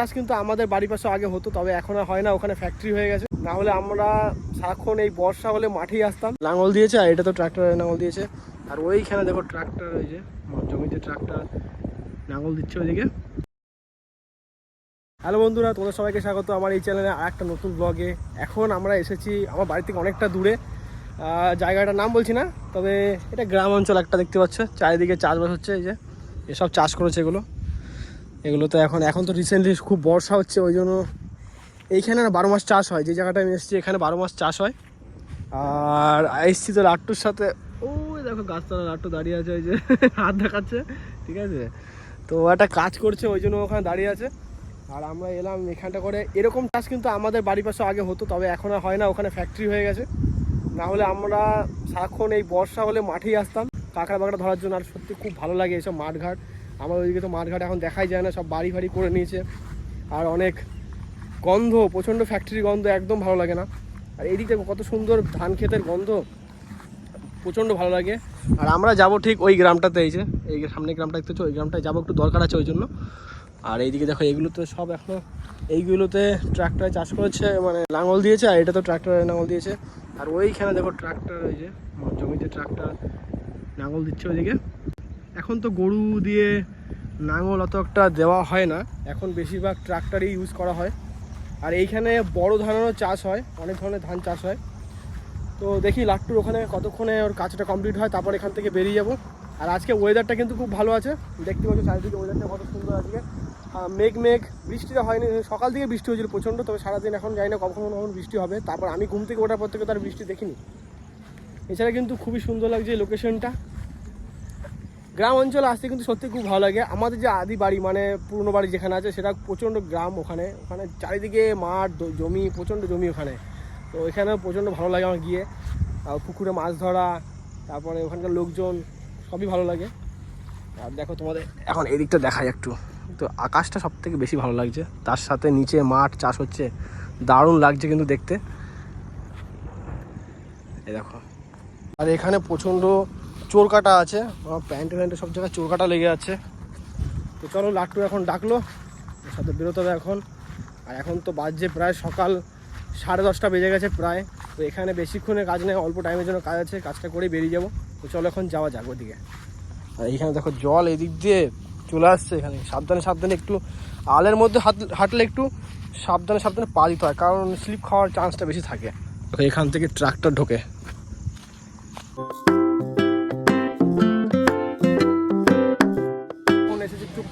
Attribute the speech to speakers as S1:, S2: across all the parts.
S1: চাষ কিন্তু আমাদের বাড়ির পাশে আগে হতো, তবে এখন আর হয় না, ওখানে ফ্যাক্টরি হয়ে গেছে। না হলে আমরা সারাক্ষণ এই বর্ষা হলে মাঠেই আসতাম। লাঙল দিয়েছে, আর এটা তো ট্রাক্টরের লাঙল দিয়েছে। আর ওইখানে দেখো ট্রাক্টর ওই যে জমিতে ট্রাক্টর লাঙল দিচ্ছে ওইদিকে। হ্যালো বন্ধুরা, তোমাদের সবাইকে স্বাগত। আমার এই চ্যানেলে আর একটা নতুন ব্লগে এখন আমরা এসেছি আমার বাড়ি থেকে অনেকটা দূরে। জায়গাটার নাম বলছি না, তবে এটা গ্রাম অঞ্চল একটা দেখতে পাচ্ছ। চারিদিকে চাষবাস হচ্ছে, এই যে, এসব চাষ করেছে এগুলো। এগুলো তো এখন এখন তো রিসেন্টলি খুব বর্ষা হচ্ছে, ওই জন্য এইখানে বারো মাস চাষ হয়, যে জায়গাটা আমি এসেছি এখানে বারো মাস চাষ হয়। আর এসছি তো লাট্টুর সাথে। ওই দেখো গাছতলা, লাট্টু দাঁড়িয়ে আছে, ওই যে হাত দেখাচ্ছে, ঠিক আছে? তো একটা কাজ করছে, ওই জন্য ওখানে দাঁড়িয়ে আছে। আর আমরা এলাম এখানটা করে, এরকম চাষ কিন্তু আমাদের বাড়ির পাশে আগে হতো, তবে এখন আর হয় না, ওখানে ফ্যাক্টরি হয়ে গেছে। না হলে আমরা সারাক্ষণ এই বর্ষা হলে মাঠেই আসতাম, কাঁকড়া বাঁকড়া ধরার জন্য, আর সত্যি খুব ভালো লাগে এইসব মাঠঘাট। আমার ওইদিকে তো মাঠঘাট এখন দেখাই যায় না, সব বাড়ি ফাড়ি করে নিয়েছে। আর অনেক গন্ধ, প্রচণ্ড ফ্যাক্টরি গন্ধ, একদম ভালো লাগে না। আর এইদিকে কত সুন্দর ধান ক্ষেতের গন্ধ, প্রচণ্ড ভালো লাগে। আর আমরা যাব ঠিক ওই গ্রামটাতে, এই যে, এই সামনে গ্রামটা দেখতেছো ওই গ্রামটায় যাব, একটু দরকার আছে ওই জন্য। আর এইদিকে দেখো এইগুলোতে সব এখনও, এইগুলোতে ট্রাক্টরে চাষ করেছে মানে লাঙল দিয়েছে, আর এটা তো ট্রাক্টরের লাঙল দিয়েছে। আর ওইখানে দেখো ট্রাক্টর ওই যে, জমিতে ট্রাক্টর লাঙল দিচ্ছে ওইদিকে। এখন তো গরু দিয়ে লাঙল অত একটা দেওয়া হয় না। এখন বেশিরভাগ ট্রাক্টরই ইউজ করা হয়। আর এইখানে বড় ধানেরও চাষ হয়, অনেক ধরনের ধান চাষ হয়। তো দেখি লাট্টুর ওখানে কতক্ষণে ওর কাজটা কমপ্লিট হয়, তারপর এখান থেকে বেরিয়ে যাব। আর আজকে ওয়েদারটা কিন্তু খুব ভালো আছে। দেখতে পাচ্ছ চারিদিকে ওয়েদারটা কত সুন্দর আজকে। মেঘ মেঘ, বৃষ্টিটা হয়নি, সকাল থেকে বৃষ্টি হয়েছিল প্রচণ্ড, তবে সারাদিন এখন জানি না কখন কখন বৃষ্টি হবে। তারপর আমি ঘুম থেকে ওঠার পর থেকে তার বৃষ্টি দেখিনি। এছাড়া কিন্তু খুবই সুন্দর লাগছে লোকেশনটা গ্রাম অঞ্চলে আসতে কিন্তু সত্যি খুব ভালো লাগে। আমাদের যে আদি বাড়ি মানে পুরনো বাড়ি যেখানে আছে, সেটা প্রচণ্ড গ্রাম ওখানে। ওখানে চারিদিকে মাঠ জমি, প্রচণ্ড জমি ওখানে। তো এখানে প্রচণ্ড ভালো লাগে আমার গিয়ে। আর পুকুরে মাছ ধরা, তারপরে ওখানকার লোকজন, সবই ভালো লাগে। আর দেখো তোমাদের, এখন এদিকটা দেখাই একটু। তো আকাশটা সব থেকে বেশি ভালো লাগছে। তার সাথে নিচে মাঠ চাষ হচ্ছে। দারুণ লাগছে কিন্তু দেখতে। দেখো। আর এখানে প্রচণ্ড চোর কাটা আছে আমার প্যান্টে প্যান্টে সব জায়গায় চোর কাটা লেগে আছে। তো চলো, লাট্টু এখন ডাকলো সাথে বেরোতে হবে এখন। আর এখন তো বাজছে প্রায় সকাল সাড়ে দশটা বেজে গেছে প্রায়। তো এখানে বেশিক্ষণের কাজ নেই, অল্প টাইমের জন্য কাজ আছে, কাজটা করেই বেরিয়ে যাব। তো চলো, এখন যাওয়া যাক ওদিকে। আর এইখানে দেখো জল এদিক দিয়ে চলে আসছে এখানে। সাবধানে সাবধানে একটু আলের মধ্যে হাত, হাঁটলে একটু সাবধানে সাবধানে পা দিতে হয়, কারণ স্লিপ খাওয়ার চান্সটা বেশি থাকে। এখান থেকে ট্রাক্টর ঢোকে।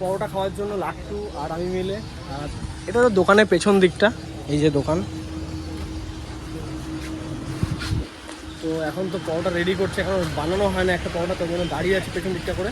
S1: পরোটা খাওয়ার জন্য লাট্টু আর আমি মিলে। আর এটা তো দোকানের পেছন দিকটা, এই যে দোকান। তো এখন তো পরোটা রেডি করছে, এখন বানানো হয় না, একটা পরোটা তো জন্য দাঁড়িয়ে আছে পেছন দিকটা করে।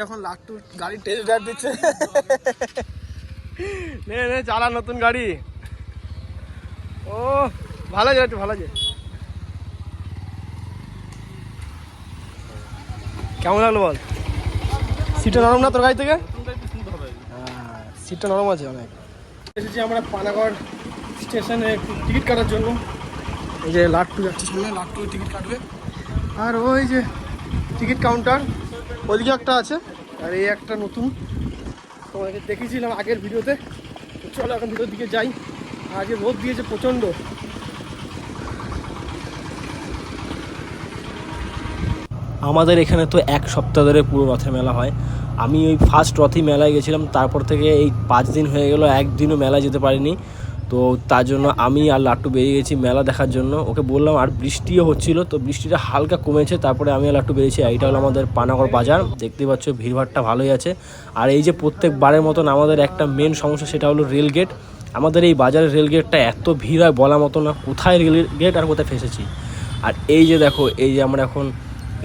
S1: এখন লাট্টু গাড়ি টেস্ট ড্রাইভ দিচ্ছে। নে নে চালা নতুন গাড়ি। ও ভালো আছে একটু ভালো আছে কেমন লাগল বল? সিটটা নরম না তোর গাড়ি থেকে? হ্যাঁ সিটটা নরম আছে অনেক। এসেছি আমরা পানাগড় স্টেশনে টিকিট কাটার জন্য। এই যে লাট্টু যাচ্ছে। সামনে লাট্টু টিকিট কাটবে। আর ওই যে টিকিট কাউন্টার। ওইদিকে একটা আছে। আর এই একটা নতুন। তোমাকে দেখেছিলাম আগের ভিডিওতে। চলো এখন ভিডিওর দিকে যাই। আগে রোদ দিয়েছে প্রচণ্ড। আমাদের এখানে তো এক সপ্তাহ ধরে পুরো রথে মেলা হয়। আমি ওই ফার্স্ট রথই মেলায় গেছিলাম। তারপর থেকে এই পাঁচ দিন হয়ে গেল। একদিনও মেলায় যেতে পারিনি। তো তার জন্য আমি আর লাট্টু বেরিয়ে গেছি মেলা দেখার জন্য। ওকে বললাম, আর বৃষ্টিও হচ্ছিল। তো বৃষ্টিটা হালকা কমেছে, তারপরে আমি আর লাট্টু বেরিয়েছি। এইটা হলো আমাদের পানাগড় বাজার। দেখতে পাচ্ছ, ভিড়ভাড়টা ভালোই আছে। আর এই যে প্রত্যেকবারের মতন আমাদের একটা মেন সমস্যা, সেটা হলো রেল গেট আমাদের এই বাজারের রেল গেটটা এত ভিড় হয় বলা মতো না, কোথায় রেল গেট আর কোথায় ফেসেছি? আর এই যে দেখো, এই যে আমরা এখন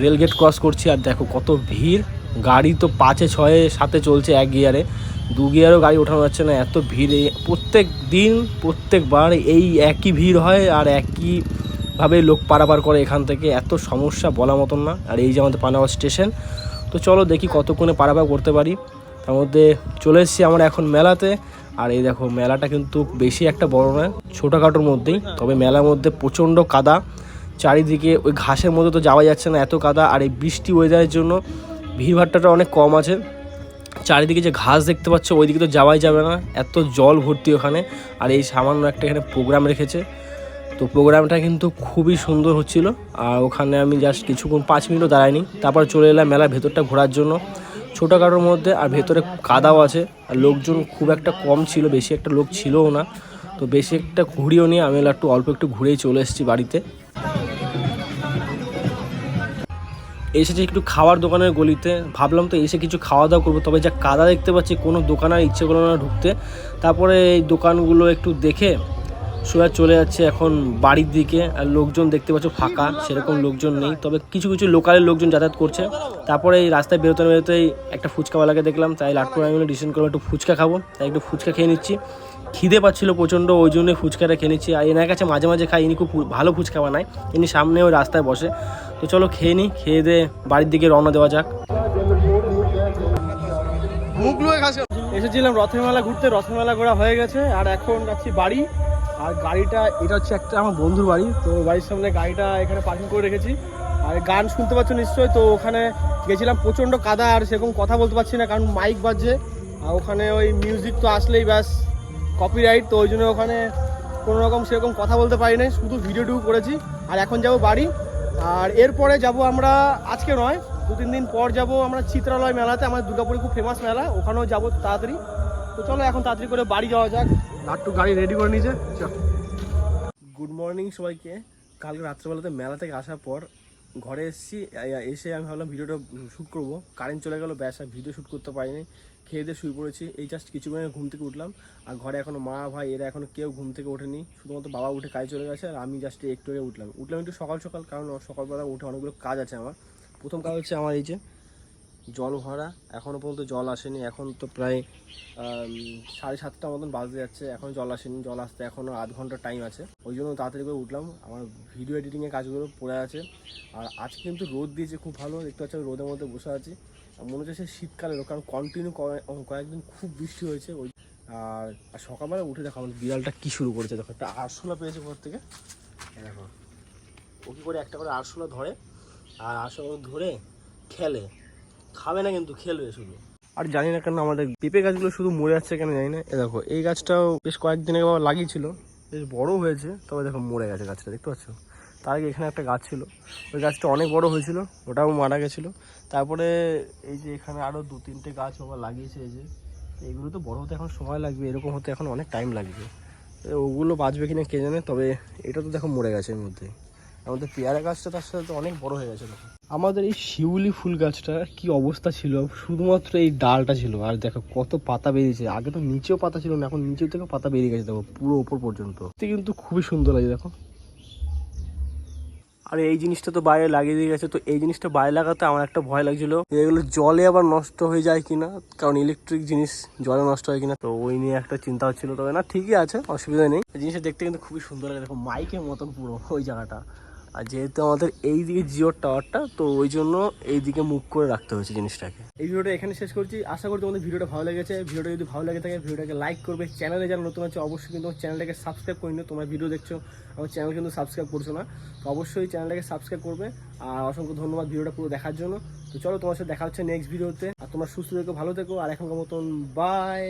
S1: রেল গেট ক্রস করছি, আর দেখো কত ভিড়। গাড়ি তো পাঁচে ছয়ে সাথে চলছে এক গিয়ারে। দু গিয়ারও গাড়ি ওঠানো যাচ্ছে না, এত ভিড় প্রত্যেক দিন, প্রত্যেকবার এই একই ভিড় হয় আর একই ভাবে লোক পারাপার করে এখান থেকে, এত সমস্যা বলা মতন না। আর এই যে আমাদের পানাগড় স্টেশন, তো চলো দেখি কতক্ষণে পারাপার করতে পারি। তার মধ্যে চলে এসেছি আমরা এখন মেলাতে, আর এই দেখো মেলাটা কিন্তু বেশি একটা বড় নয়, ছোটোখাটোর মধ্যেই, তবে মেলার মধ্যে প্রচণ্ড কাদা। চারিদিকে ওই ঘাসের মধ্যে তো যাওয়া যাচ্ছে না, এত কাদা, আর এই বৃষ্টি ওয়েদারের জন্য ভিড়ভাট্টাটা অনেক কম আছে। চারিদিকে যে ঘাস দেখতে পাচ্ছ, ওইদিকে তো যাওয়াই যাবে না। এত জল ভর্তি ওখানে। আর এই সামান্য একটা এখানে প্রোগ্রাম রেখেছে। তো প্রোগ্রামটা কিন্তু খুবই সুন্দর হচ্ছিল। আর ওখানে আমি জাস্ট কিছুক্ষণ পাঁচ মিনিটও দাঁড়াইনি। তারপর চলে এলাম মেলার ভেতরটা ঘোরার জন্য। ছোটোখাটোর মধ্যে আর ভেতরে কাদাও আছে। আর লোকজন খুব একটা কম ছিল, বেশি একটা লোক ছিলও না। তো বেশি একটা ঘুরিও নিয়ে আমি একটু অল্প একটু ঘুরেই চলে এসেছি বাড়িতে। এসেছি একটু খাওয়ার দোকানের গলিতে। ভাবলাম তো এসে কিছু খাওয়া দাওয়া করব। তবে যা কাদা দেখতে পাচ্ছি, কোনো দোকান আর ইচ্ছে করল না ঢুকতে। তারপরে এই দোকানগুলো একটু দেখে সোজা চলে যাচ্ছে এখন বাড়ির দিকে। আর লোকজন দেখতে পাচ্ছ ফাঁকা, সেরকম লোকজন নেই। তবে কিছু কিছু লোকালের লোকজন যাতায়াত করছে। তারপরে এই রাস্তায় বেরোতে বেরোতেই একটা ফুচকাওয়ালাকে দেখলাম। তাই লাটপুর আমি ডিসিশন করলাম একটু ফুচকা খাব। তাই একটু ফুচকা খেয়ে নিচ্ছি। খিদে পাচ্ছিল প্রচণ্ড ওই জন্যই ফুচকাটা খেয়ে নিচ্ছি। আর এনার কাছে মাঝে মাঝে খাই ইনি খুব ভালো ফুচকা বানায়। ইনি সামনে ওই রাস্তায় বসে। তো চলো খেয়ে নিই খেয়ে দিয়ে বাড়ির দিকে রওনা দেওয়া যাক। এসেছিলাম রথের মেলা ঘুরতে রথের মেলা ঘোরা হয়ে গেছে। আর এখন যাচ্ছি বাড়ি। আর গাড়িটা এটা হচ্ছে একটা আমার বন্ধুর বাড়ি। তো বাড়ির সামনে গাড়িটা এখানে পার্কিং করে রেখেছি। আর গান শুনতে পাচ্ছ নিশ্চয়ই তো ওখানে গেছিলাম প্রচণ্ড কাদা আর সেরকম কথা বলতে পারছি না কারণ মাইক বাজছে। আর ওখানে ওই মিউজিক তো আসলেই ব্যাস। কপিরাইট তো ওই জন্য ওখানে কোনো রকম সেরকম কথা বলতে পারি নাই, শুধু ভিডিওটুকু করেছি। আর এখন যাব বাড়ি। আর এরপরে যাব আমরা, আজকে নয়, দু তিন দিন পর যাব আমরা চিত্রালয় মেলাতে, আমাদের দুর্গাপুরে খুব ফেমাস মেলা, ওখানেও যাব তাড়াতাড়ি। তো চলো এখন তাড়াতাড়ি করে বাড়ি যাওয়া যাক। লাট্টু গাড়ি রেডি করে নিয়েছে গুড মর্নিং সবাইকে। কালকে রাত্রেবেলাতে মেলা থেকে আসার পর ঘরে এসেছি এসে আমি ভাবলাম ভিডিওটা শ্যুট করব। কারেন্ট চলে গেলো, ব্যাস ভিডিও শ্যুট করতে পারিনি। খেয়ে দিয়ে শুয়ে পড়েছি। এই জাস্ট কিছুক্ষণ ঘুম থেকে উঠলাম। আর ঘরে এখনও মা, ভাই এরা এখনও কেউ ঘুম থেকে ওঠেনি। শুধুমাত্র বাবা উঠে কাজে চলে গেছে, আর আমি জাস্ট একটু আগে উঠলাম। উঠলাম একটু সকাল সকাল, কারণ সকালবেলা উঠে অনেকগুলো কাজ আছে আমার। প্রথম কাজ হচ্ছে আমার এই যে জল ভরা। এখনও পর্যন্ত জল আসেনি। এখন তো প্রায় সাড়ে সাতটা মতন বাজতে যাচ্ছে। এখন জল আসেনি। জল আসতে এখনও আধ ঘণ্টা টাইম আছে। ওই জন্য তাড়াতাড়ি করে উঠলাম। আমার ভিডিও এডিটিংয়ের কাজগুলো পড়ে আছে। আর আজকে কিন্তু রোদ দিয়েছে, খুব ভালো। দেখতে পাচ্ছি আমি রোদের মধ্যে বসে আছি। মনে হচ্ছে সে শীতকালের কারণ কন্টিনিউ কয়েকদিন খুব বৃষ্টি হয়েছে, ওই আর সকালবেলা উঠে দেখো আমার বিড়ালটা কী শুরু করেছে, দেখো, একটা আরশোলা পেয়েছে ঘর থেকে। দেখো, ও কী করে একটা করে আরশোলা ধরে, আর আরশোলা ধরে খেলে। খাবে না কিন্তু, খেলবে শুধু। আর জানি না কেন আমাদের পেঁপে গাছগুলো শুধু মরে যাচ্ছে কেন জানি না। এ দেখো, এই গাছটাও বেশ কয়েকদিন আগে বাবা লাগিয়েছিল, বেশ বড় হয়েছে, তবে দেখো মরে গেছে গাছটা, দেখতে পাচ্ছ? তার আগে এখানে একটা গাছ ছিল। ওই গাছটা অনেক বড় হয়েছিল, ওটাও মারা গেছিল। তারপরে এই যে এখানে আরও দু তিনটে গাছ বাবা লাগিয়েছে এই যে। এগুলো তো বড় হতে এখন সময় লাগবে, এরকম হতে এখন অনেক টাইম লাগবে। ওগুলো বাঁচবে কিনা কে জানে, তবে এটা তো দেখো মরে গেছে এর মধ্যে। আমাদের পেয়ারা গাছটা, তার সাথে অনেক বড় হয়ে গেছে আমাদের এই শিউলি ফুল গাছটা কি অবস্থা ছিল, শুধুমাত্র এই ডালটা ছিল, আর দেখো কত পাতা বেরিয়েছে। আগে তো নিচেও পাতা ছিল না, এখন নিচেও থেকে পাতা বেরিয়ে গেছে, দেখো পুরো ওপর পর্যন্ত। কিন্তু খুবই সুন্দর লাগে দেখো। আর এই জিনিসটা তো বাইরে লাগিয়ে দিয়ে গেছে, তো এই জিনিসটা বাইরে লাগাতে আমার একটা ভয় লাগছিল। এগুলো জলে আবার নষ্ট হয়ে যায় কিনা? কারণ ইলেকট্রিক জিনিস জলে নষ্ট হয় কিনা? তো ওই নিয়ে একটা চিন্তা হচ্ছিল, তবে না ঠিকই আছে, অসুবিধা নেই। জিনিসটা দেখতে কিন্তু খুবই সুন্দর লাগে, দেখো মাইকের মতন পুরো ওই জায়গাটা। আর যেহেতু আমাদের এই দিকে জিওর টাওয়ারটা, তো ওই জন্য এই দিকে মুখ করে রাখতে হয়েছে জিনিসটাকে। এই ভিডিওটা এখানে শেষ করছি। আশা করি তোমাদের ভিডিওটা ভালো লেগেছে। ভিডিওটা যদি ভালো লাগে থাকে, ভিডিওটাকে লাইক করবে। চ্যানেলে যারা নতুন আছে, অবশ্যই কিন্তু চ্যানেলটাকে সাবস্ক্রাইব করে নিও। তোমরা ভিডিও দেখছ, আমার চ্যানেল কিন্তু সাবস্ক্রাইব করছ না। তো অবশ্যই চ্যানেলটাকে সাবস্ক্রাইব করবে। আর অসংখ্য ধন্যবাদ ভিডিওটা পুরো দেখার জন্য। তো চলো তোমার সাথে দেখা হচ্ছে নেক্সট ভিডিওতে আর তোমরা সুস্থ থেকো, ভালো থেকো। আর এখনকার মতন বাই